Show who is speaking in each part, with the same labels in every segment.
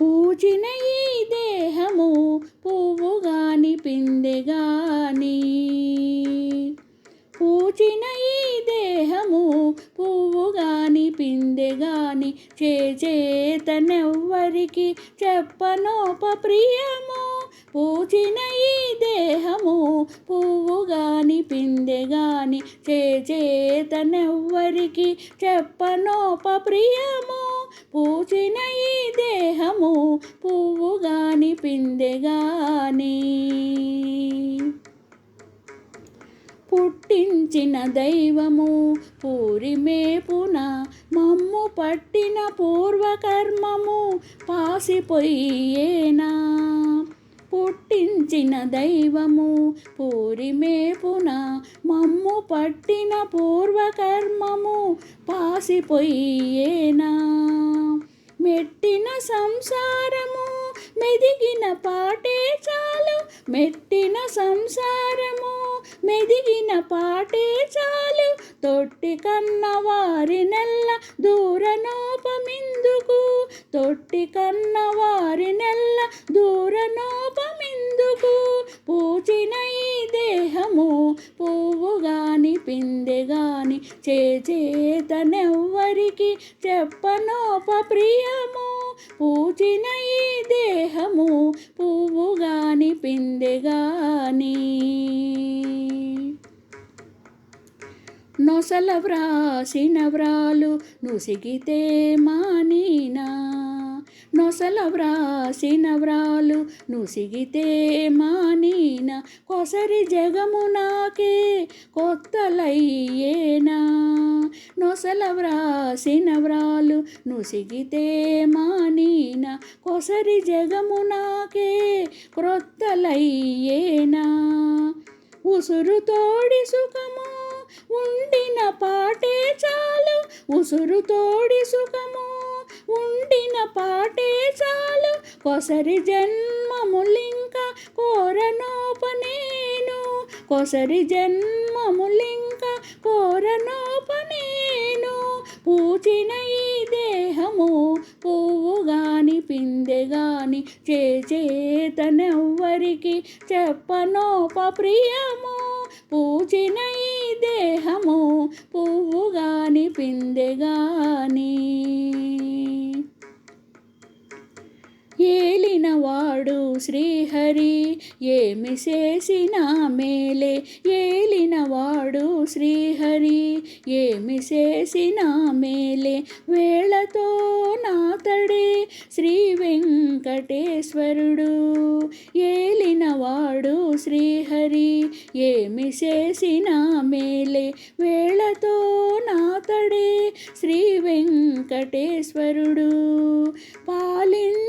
Speaker 1: పూచిన ఈ దేహము పువ్వు గాని పిందె గాని పూచిన ఈ దేహము పువ్వు గాని పిందె గాని చేతనెవ్వరికి చెప్పనోప ప్రియము. పూచిన ఈ దేహము పువ్వు గాని పిందె గాని చేతనెవ్వరికి చెప్పనోప ప్రియము పూచిన ఈ దేహము పువ్వు గాని పిందె గాని పుట్టించిన దైవము పూరిమేపున మమ్ము పట్టిన పూర్వకర్మము పాసిపోయేనా. పుట్టించిన దైవము పూరిమేపున మమ్ము పట్టిన పూర్వకర్మము పాసిపోయేనా? మెట్టిన సంసారము మెదిగిన పాటే చాలు. మెట్టిన సంసారము మెదిగిన పాటే చాలు. తొట్టి కన్న వారి నెల్ల దూరనోపమిందుకు. తొట్టి కన్న వారి నెల్ల చేతనెవ్వరికి చెప్పనోప ప్రియము. పూచిన ఈ దేహము పువ్వు గాని పిందె గాని నొసల వ్రాసిన వ్రాలు నుసిగితే మానినా. నొసల వ్రాసిన వ్రాలు నుసిగితే మానిన కొసరి జగము నాకే కొత్తలయ్యేనా. నొసల వ్రాసిన వ్రాలు నుసిగితే మానిన కొసరి జగము నాకే క్రొత్తలయ్యేనా ఉసురు తోడి సుఖము ఉండిన పాటే చాలు ఉసురు తోడి సుఖము ఉండిన పాటే చాలు. కొసరి జన్మములింక కోరనోపనేను. కొసరి జన్మములింక కోరనోపనేను. పూచిన ఈ దేహము పువ్వు గాని పిందె గాని చేతనెవ్వరికి చెప్పనోప ప్రియము. పూచిన ఈ దేహము పువ్వు గాని పిందె శ్రీహరి ఏమి చేసిన మేలే. ఏలినవాడు శ్రీహరి ఏమి చేసిన మేలే. వేళతో నాతడే శ్రీ వెంకటేశ్వరుడు. ఏలినవాడు శ్రీహరి ఏమి చేసిన మేలే. వేళతో నాతడే శ్రీ వెంకటేశ్వరుడు. పాలించెనాతడు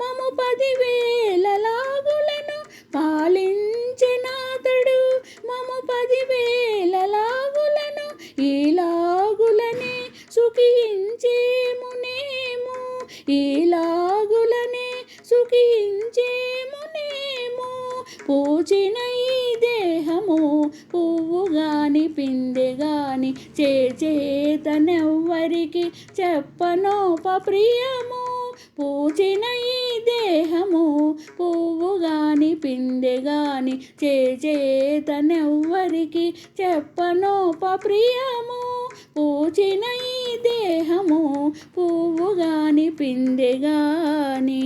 Speaker 1: మము పదివేల లాగులను పాలించెనాతడు మము పదివేల లాగులను ఈ లాగులనే సుఖించేమునేము. ఈ లాగులనే సుఖించేమునేము. పూచిన ఈ దేహము పువ్వు గాని పిందె గాని చేతనెవ్వరికి చెప్పనోప ప్రియము. పూచిన ఈ దేహము పువ్వు గాని పిండి గాని చేతనెవ్వరికి చెప్పనోప ప్రియము పూచిన ఈ దేహము పువ్వు గాని పిండి గాని